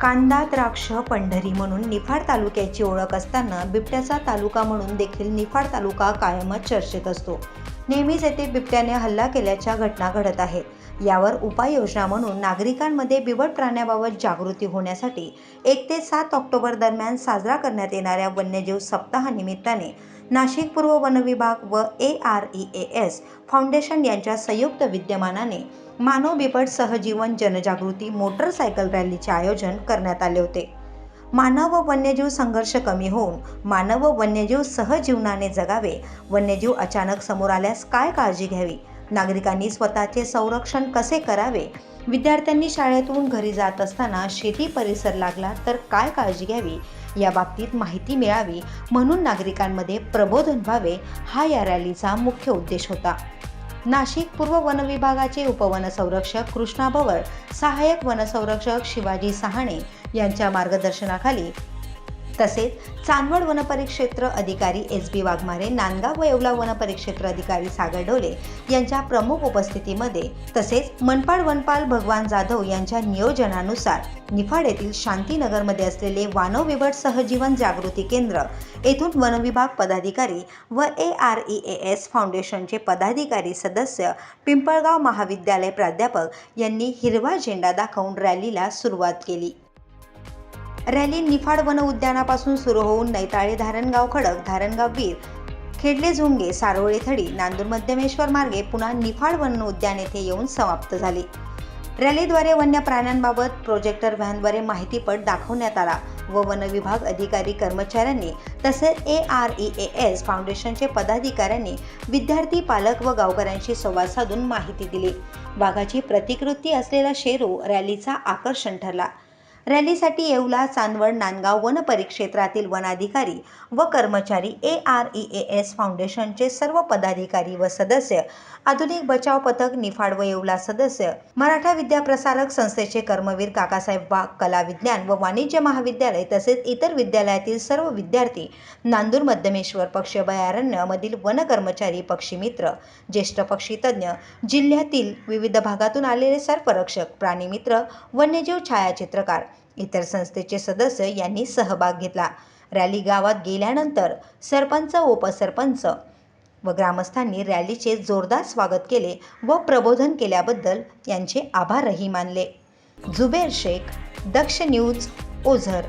कांदा द्राक्ष पंढरी म्हणून निफाड तालुक्याची ओळख असताना बिबट्याचा तालुका म्हणून देखील निफाड तालुका कायमच चर्चेत असतो. नेहमीच येथे बिबट्याने हल्ला केल्याच्या घटना घडत आहेत. यावर उपाययोजना म्हणून नागरिकांमध्ये बिबट प्राण्याबाबत जागृती होण्यासाठी एक ते सात ऑक्टोबर दरम्यान साजरा करण्यात येणाऱ्या वन्यजीव सप्ताहानिमित्ताने नाशिक पूर्व वनविभाग व A R E A S foundation यांच्या संयुक्त विद्यमानाने मानव बिबट सहजीवन जनजागृती मोटरसायकल रॅलीचे आयोजन करण्यात आले होते. मानव व वन्यजीव संघर्ष कमी होऊन मानव व वन्यजीव सहजीवनाने जगावे वन्यजीव अचानक समोर आल्यास काय काळजी घ्यावी? नागरिकांनी स्वतःचे संरक्षण कसे करावे? विद्यार्थ्यांनी शाळेतून घरी जात असताना शेती परिसर लागला तर काय काळजी घ्यावी? या बाबतीत माहिती मिळावी. म्हणून नागरिकांमध्ये प्रबोधन व्हावे हा या रॅलीचा मुख्य उद्देश होता. नाशिक पूर्व वन विभागाचे उपवनसंरक्षक कृष्णा बवळ सहाय्यक वनसंरक्षक शिवाजी सहाणे यांच्या मार्गदर्शनाखाली तसेच चांदवड वनपरिक्षेत्र अधिकारी एस बी वाघमारे नांदगाव व येवला वनपरिक्षेत्र अधिकारी सागर ढोले यांच्या प्रमुख उपस्थितीमध्ये तसेच मनपाड वनपाल भगवान जाधव यांच्या नियोजनानुसार निफाड येथील शांतीनगरमध्ये असलेले वानव विभट सहजीवन जागृती केंद्र येथून वनविभाग पदाधिकारी व A R E A S फाउंडेशनचे पदाधिकारी सदस्य पिंपळगाव महाविद्यालय प्राध्यापक यांनी हिरवा झेंडा दाखवून रॅलीला सुरुवात केली. रॅली निफाड वन उद्यानापासून सुरू होऊन नैताळे धारणगाव खडक धारणगाव वीर खेडले झुंगे सारोळे थडी नांदूर मध्यमेश्वर मार्गे पुन्हा निफाड वन उद्यान येथे येऊन समाप्त झाली. रॅलीद्वारे वन्य प्राण्यांबाबत प्रोजेक्टर व्हॅनद्वारे माहितीपट दाखवण्यात आला व वन विभाग अधिकारी कर्मचाऱ्यांनी तसेच A R E A S फाउंडेशनचे पदाधिकाऱ्यांनी विद्यार्थी पालक व गावकऱ्यांशी संवाद साधून माहिती दिली. वाघाची प्रतिकृती असलेला शेरू रॅलीचा आकर्षण ठरला. रॅलीसाठी येवला चांदवड नांदगाव वन परिक्षेत्रातील वनाधिकारी व कर्मचारी A R E A S फाउंडेशनचे सर्व पदाधिकारी व सदस्य आधुनिक बचाव पथक निफाड व येवला सदस्य मराठा विद्याप्रसारक संस्थेचे कर्मवीर काकासाहेब वाघ कला विज्ञान व वाणिज्य महाविद्यालय तसेच इतर विद्यालयातील सर्व विद्यार्थी नांदूर मध्यमेश्वर पक्षी अभयारण्यमधील वन कर्मचारी पक्षीमित्र ज्येष्ठ पक्षीतज्ञ जिल्ह्यातील विविध भागातून आलेले सर्परक्षक प्राणीमित्र वन्यजीव छायाचित्रकार इतर संस्थेचे सदस्य यांनी सहभाग घेतला. रॅली गावात गेल्यानंतर सरपंच उपसरपंच व ग्रामस्थांनी रॅलीचे जोरदार स्वागत केले व प्रबोधन केल्याबद्दल यांचे आभारही मानले. जुबेर शेख दक्ष न्यूज ओझर